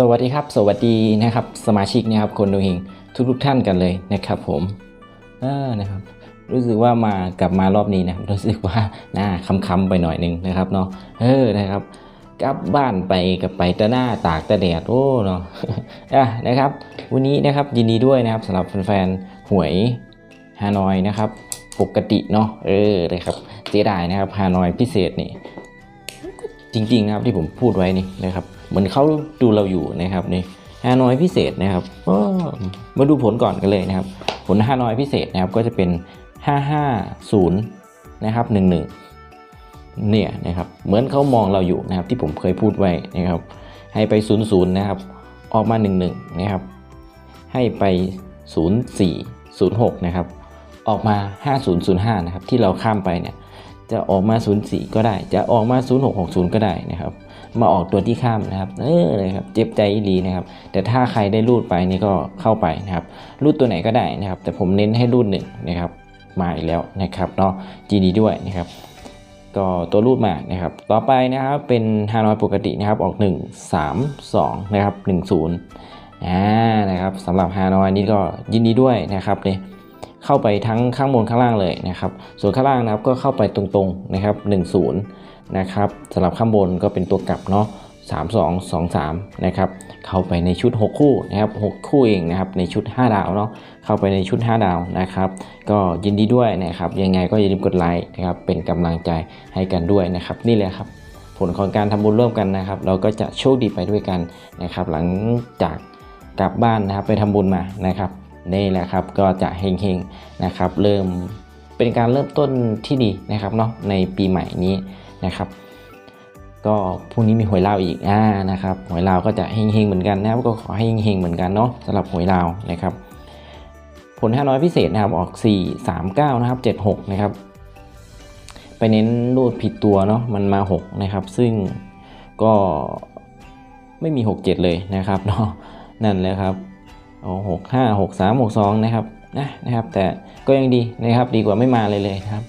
สวัสดีครับ สวัสดีนะครับ สมาชิกนะครับคนดูเฮงทุกทุกท่านกันเลยนะครับผมเออนะครับ รู้สึกว่ามากลับมารอบนี้นะครับรู้สึกว่าหน้าค้ำๆไปหน่อยหนึงนะครับเนาะเออนะครับ กลับบ้านไปกับไปต่หน้าตากแต่แดดโอ้เนาะอะนะครับ วันนี้นะครับยินดีด้วยนะครับสำหรับแฟนๆหวยฮานอยนะครับ ปกติเนาะเออนะครับเสียดายนะครับฮานอยพิเศษนี่จริงๆนะครับที่ผมพูดไว้นี่นะครับ เหมือนเขาดูเราอยู่นะครับนี่ฮานอยพิเศษนะครับก็มาดูผลก่อนกันเลยนะครับ ผลฮานอยพิเศษนะครับก็จะเป็น 550 นะครับ 11 เนี่ยนะครับเหมือนเขามองเราอยู่นะครับที่ผมเคยพูดไว้นะครับ ให้ไป 00 นะครับ ออกมา 11 นะครับ ให้ไป 0406 นะครับ ออกมา 5005 นะครับที่เราข้ามไปเนี่ยจะออกมา 04 ก็ได้ จะออกมา 0660 ก็ได้นะครับ มาออกตัวที่ข้ามนะครับ เออเลยครับเจ็บใจอีหลีนะครับ แต่ถ้าใครได้รูดไปนี่ก็เข้าไปนะครับ รูดตัวไหนก็ได้นะครับ แต่ผมเน้นให้รูดหนึ่งนะครับ มาอีกแล้วนะครับเนาะจีดีด้วยนะครับก็ตัวรูดมานะครับ ต่อไปนะครับเป็นฮานอยปกตินะครับออก 1 3 2นะครับ10อ่านะครับสำหรับฮานอยนี่ก็ยินดีด้วยนะครับเนี่ยเข้าไปทั้งข้างบนข้างล่างเลยนะครับ ส่วนข้างล่างนะครับก็เข้าไปตรงๆนะครับ10 นะครับสำหรับข้างบนก็เป็นตัวกลับเนาะ3 2 2 3นะครับเข้าไปในชุด 6 คู่นะครับ6คู่เองนะครับในชุด 5 ดาวเนาะเข้าไปในชุด 5 ดาวนะครับก็ยินดีด้วยนะครับยังไงก็อย่าลืมกดไลค์นะครับเป็นกำลังใจให้กันด้วยนะครับนี่แหละครับผลของการทำบุญร่วมกันนะครับ เราก็จะโชคดีไปด้วยกันนะครับ หลังจากกลับบ้านนะครับไปทำบุญมานะครับนี่แหละครับก็จะเฮงๆนะครับเริ่มเป็นการเริ่มต้นที่ดีนะครับเนาะในปีใหม่นี้ นะครับก็พรุ่งนี้มีหวยลาวอีกอ่านะครับหวยลาวก็จะเฮงๆเหมือนกันนะครับก็ขอให้เฮงๆเหมือนกันเนาะสำหรับหวยลาวนะครับผล500พิเศษนะครับออก 4 3 9นะครับ76นะครับไปเน้นรูดผิดตัวเนาะมันมา 6 นะครับ ซึ่งก็ไม่มี 6 7 เลยนะครับเนาะนั่นแหละครับเอา6 5 6 3 6 2นะครับนะนะครับ แต่ก็ยังดีนะครับดีกว่าไม่มาเลยเลยนะครับ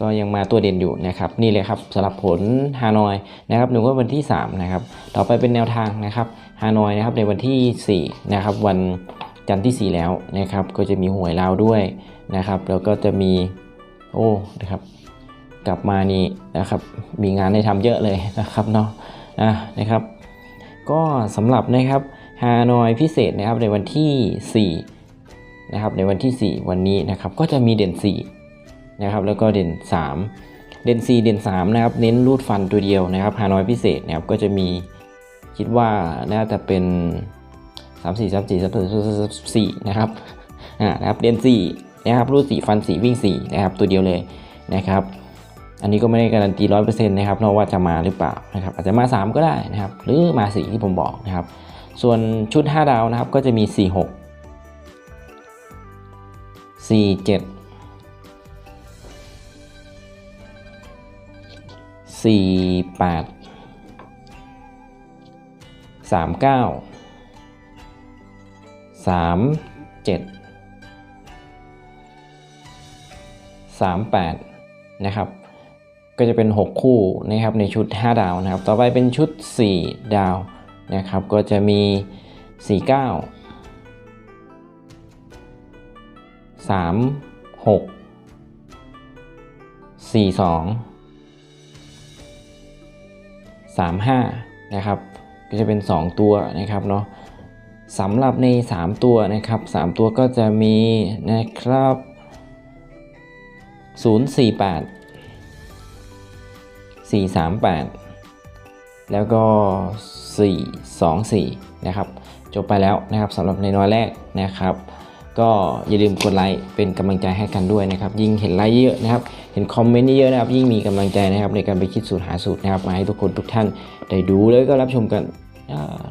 ก็ยังมาตัวเด่นอยู่นะครับนี่เลยครับสำหรับผลฮานอยนะครับหนึ่งวันที่3นะครับต่อไปเป็นแนวทางนะครับฮานอยนะครับในวันที่4นะครับวันจันทร์ที่ 4 แล้วนะครับก็จะมีหวยลาวด้วยนะครับแล้วก็จะมีโอ้นะครับกลับมานี่นะครับมีงานให้ทำเยอะเลยนะครับเนาะอะนะครับก็สำหรับนะครับฮานอยพิเศษนะครับในวันที่4นะครับในวันที่ 4 วันนี้นะครับก็จะมีเด่น 4 นะครับแล้วก็เด่น 3 เด่น 4 เด่น3นะครับเน้นรูดฟันตัวเดียวนะครับฮานอยพิเศษนะครับก็จะมีคิดว่าน่าจะเป็น 3 4 3 4 3 4นะครับอ่านะครับเด่น4นะครับรูด4ฟัน4วิ่ง4นะครับตัวเดียวเลยนะครับอันนี้ก็ไม่ได้การันตีร้อยเปอร์เซ็นต์นะครับเพราะว่าจะมาหรือเปล่านะครับอาจจะมา 3 ก็ได้นะครับหรือมา 4 ที่ผมบอกนะครับ ส่วนชุด 5 ดาวนะครับก็จะมี 4 6 4 7 4 8 3 9 3 7 3 8นะครับ ก็จะเป็น 6 คู่นะครับในชุด 5 ดาวนะครับ ต่อไปเป็นชุด 4 ดาวนะครับ ก็จะมี 4 9 3 6 4 2 3 5นะครับก็จะเป็น 2 ตัวนะครับเนาะสำหรับใน 3 ตัวนะครับ 3 ตัวก็จะมีนะครับ 048 438 แล้วก็ 424 นะครับ จบไปแล้วนะครับสำหรับในน้อยแรกนะครับ ก็อย่าลืมกดไลค์เป็นกำลังใจให้กันด้วยนะครับ ยิ่งเห็นไลค์เยอะนะครับ เห็นคอมเมนต์เยอะนะครับ ยิ่งมีกำลังใจนะครับในการไปคิดสูตรหาสูตรนะครับมาให้ทุกคนทุกท่านได้ดูแล้วก็รับชมกันอ่า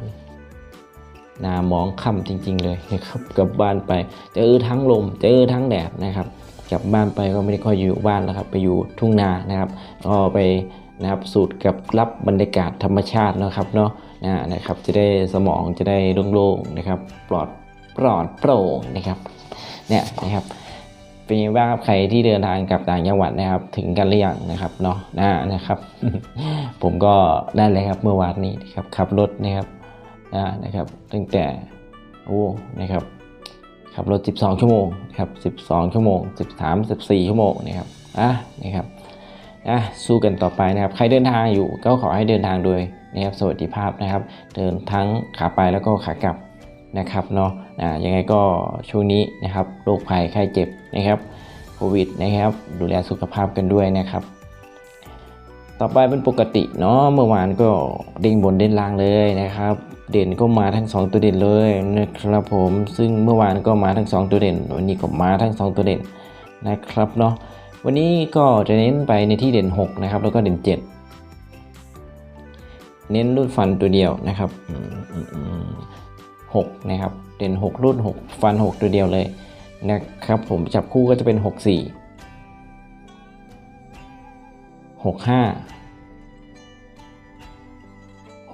หน้ามองค่ำจริง ๆ เลยนะครับกลับบ้านไปเจอทั้งลมเจอทั้งแดดนะครับกลับบ้านไปก็ไม่ได้ค่อยอยู่บ้านแล้วครับ ไปอยู่ทุ่งนานะครับก็ไปนะครับสูตรกับรับบรรยากาศธรรมชาตินะครับเนาะนะครับจะได้สมองจะได้โล่งๆนะครับ ปลอด ปลอดโปร่งนะครับเนี่ยนะครับเป็นยังไงบ้างครับใครที่เดินทางกลับต่างจังหวัดนะครับ ถึงกันหรือยังนะครับเนาะนะนะครับ ผมก็ได้เลยครับเมื่อวานนี้นะครับขับรถนะครับนะนะครับ ตั้งแต่โอ้นะครับขับรถ 12 ชั่วโมงนะครับ12 ชั่วโมง 13 14 ชั่วโมงนะครับอะนะครับอะสู้กันต่อไปนะครับ ใครเดินทางอยู่ก็ขอให้เดินทางโดยนะครับสวัสดิภาพนะครับ เดินทั้งขาไปแล้วก็ขากลับ นะครับเนาะอ่ายังไงก็ช่วงนี้นะครับโรคภัยไข้เจ็บนะครับโควิดนะครับดูแลสุขภาพกันด้วยนะครับ ต่อไปเป็นปกติเนาะเมื่อวานก็เด่งบนเด่นล่างเลยนะครับ เด่นก็มาทั้ง 2 ตัวเด่นเลยนะครับผมซึ่งเมื่อวานก็มาทั้ง 2 ตัวเด่น วันนี้ก็มาทั้ง 2 ตัวเด่นนะครับเนาะวันนี้ก็จะเน้นไปในที่เด่น 6 นะครับ แล้วก็เด่น 7เน้นรูดฟันตัวเดียวนะครับ อืมอืมอืมหกนะครับ เด่น 6รูด6ฟัน 6 ตัวเดียวเลยนะครับ ผมจับคู่ก็จะเป็น 6 4หกห้า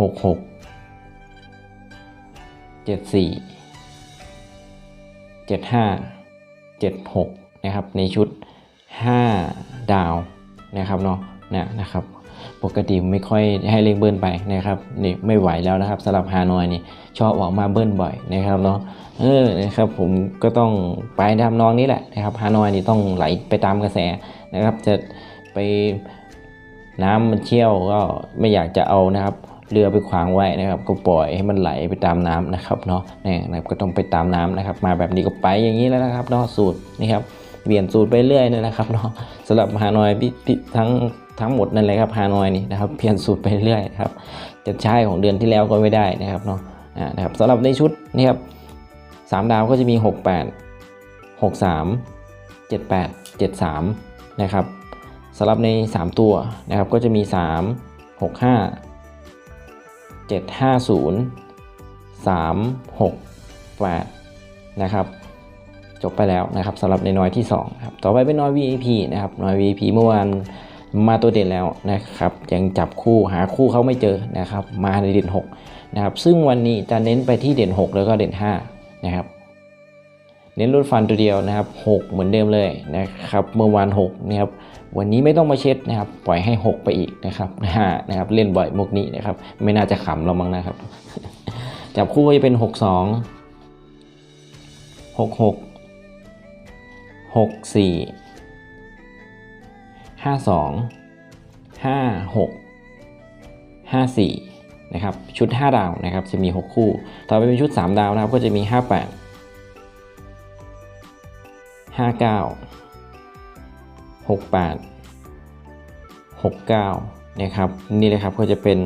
หกหกเจ็ดสี่เจ็ดห้าเจ็ดหกนะครับ ในชุดห้าดาวนะครับเนาะนะนะครับ ปกติไม่ค่อยให้เลขเบิ้ลไปนะครับนี่ไม่ไหวแล้วนะครับสำหรับฮานอยนี่ชอบออกมาเบิ้ลบ่อยนะครับเนาะเออนะครับผมก็ต้องไปตามน้องนี้แหละนะครับฮานอยนี่ต้องไหลไปตามกระแสนะครับ จะไปน้ำมันเชี่ยวก็ไม่อยากจะเอานะครับเรือไปขวางไว้นะครับ ก็ปล่อยให้มันไหลไปตามน้ำนะครับเนาะเนี่ยนะครับก็ต้องไปตามน้ำนะครับ มาแบบนี้ก็ไปอย่างนี้แล้วนะครับเนาะสูตรนี่ครับเปลี่ยนสูตรไปเรื่อยเลยนะครับเนาะสำหรับฮานอยพี่ทั้ง ทั้งหมดนั่นเลยครับฮานอยนี่นะครับเปลี่ยนสูตรไปเรื่อยครับจะใช้ของเดือนที่แล้วก็ไม่ได้นะครับเนาะอ่านะครับสำหรับในชุดนี่ครับสามดาวก็จะมี 68 63 78 73 นะครับสำหรับใน 3 ตัวนะครับก็จะมี 3 6 5 7 5 0 3 6 8 นะครับจบไปแล้วนะครับสำหรับในน้อยที่2ครับต่อไปเป็นน้อย VIP นะครับน้อย VIP เมื่อวาน มาตัวเด่นแล้วนะครับ ยังจับคู่หาคู่เขาไม่เจอนะครับ มาในเด่น6นะครับ ซึ่งวันนี้จะเน้นไปที่เด่น 6 แล้วก็เด่น5นะครับเน้นรูดฟันตัวเดียวนะครับ 6 เหมือนเดิมเลยนะครับ เมื่อวาน6นะครับ วันนี้ไม่ต้องมาเช็ดนะครับ ปล่อยให้ 6 ไปอีกนะครับนะฮะนะครับเล่นบ่อยมุกนี้นะครับ ไม่น่าจะขำเรามั้งนะครับ จับคู่ก็จะเป็น 6 2 6 6 6 4 5 2 5 6 5 4นะครับชุด 5 ดาวนะครับจะมี 6 คู่ ต่อไปเป็นชุด 3 ดาวนะครับก็จะมี 5 8ห้าเก้าหกแปดหกเก้านะครับนี่เลยครับก็จะเป็น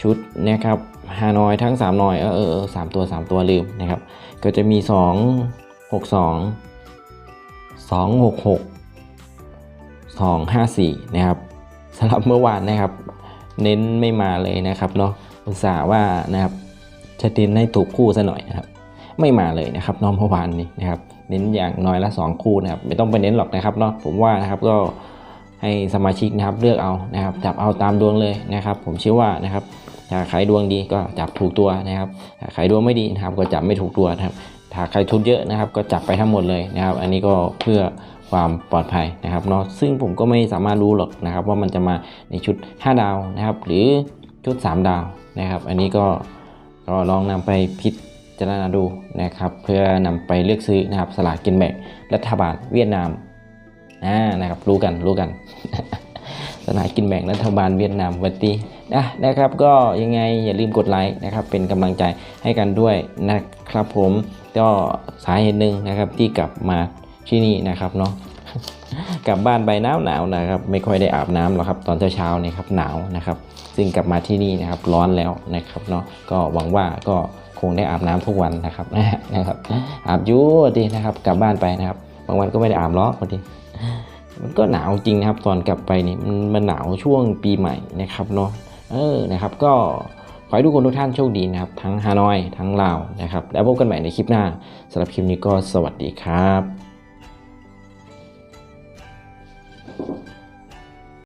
ชุดนะครับฮานอยทั้ง3หน่อยเออเออสามตัว 3 ตัวลืมนะครับก็จะมี 2 6 2 254 นะครับสำหรับเมื่อวานนะครับ เน้นไม่มาเลยนะครับเนาะอุตส่าห์ว่านะครับจะเน้นให้ถูกคู่ซะหน่อยนะครับ ไม่มาเลยนะครับน้องเมื่อวานนี้นะครับ เน้นอย่างน้อยละ 2 คู่นะครับ ไม่ต้องไปเน้นหรอกนะครับเนาะผมว่านะครับก็ให้สมาชิกนะครับเลือกเอานะครับ จับเอาตามดวงเลยนะครับ ผมเชื่อว่านะครับถ้าใครดวงดีก็จับถูกตัวนะครับถ้าใครดวงไม่ดีนะครับ ก็จับไม่ถูกตัวนะครับ ถ้าใครทุนเยอะนะครับ ก็จับไปทั้งหมดเลยนะครับ อันนี้ก็เพื่อ ความปลอดภัยนะครับเนาะซึ่งผมก็ไม่สามารถรู้หรอกนะครับ ว่ามันจะมาในชุด 5 ดาวนะครับ หรือชุด 3 ดาวนะครับ อันนี้ก็ก็ลองนำไปพิจารณาดูนะครับ เพื่อนำไปเลือกซื้อนะครับสลากกินแบ่งรัฐบาลเวียดนามอ่านะครับรู้กันรู้กันสลากกินแบ่งรัฐบาลเวียดนามวันนี้นะนะครับก็ยังไงอย่าลืมกดไลค์นะครับ เป็นกำลังใจให้กันด้วยนะครับผมก็สาเหตุหนึ่งนะครับที่กลับมา ที่นี่นะครับเนาะกลับบ้านไปหนาวหนาวนะครับ ไม่ค่อยได้อาบน้ำหรอกครับ ตอนเช้าๆเนี่ยครับหนาวนะครับ ซึ่งกลับมาที่นี่นะครับร้อนแล้วนะครับเนาะก็หวังว่าก็คงได้อาบน้ำทุกวันนะครับนะครับ อาบยุ่ดีนะครับ กลับบ้านไปนะครับ บางวันก็ไม่ได้อาบหรอกพอดีมันก็หนาวจริงนะครับ ตอนกลับไปนี่มันมันหนาวช่วงปีใหม่นะครับเนาะเออนะครับ ก็ขอให้ทุกคนทุกท่านโชคดีนะครับ ทั้งฮานอยทั้งลาวนะครับ แล้วพบกันใหม่ในคลิปหน้าสำหรับคลิปนี้ก็สวัสดีครับ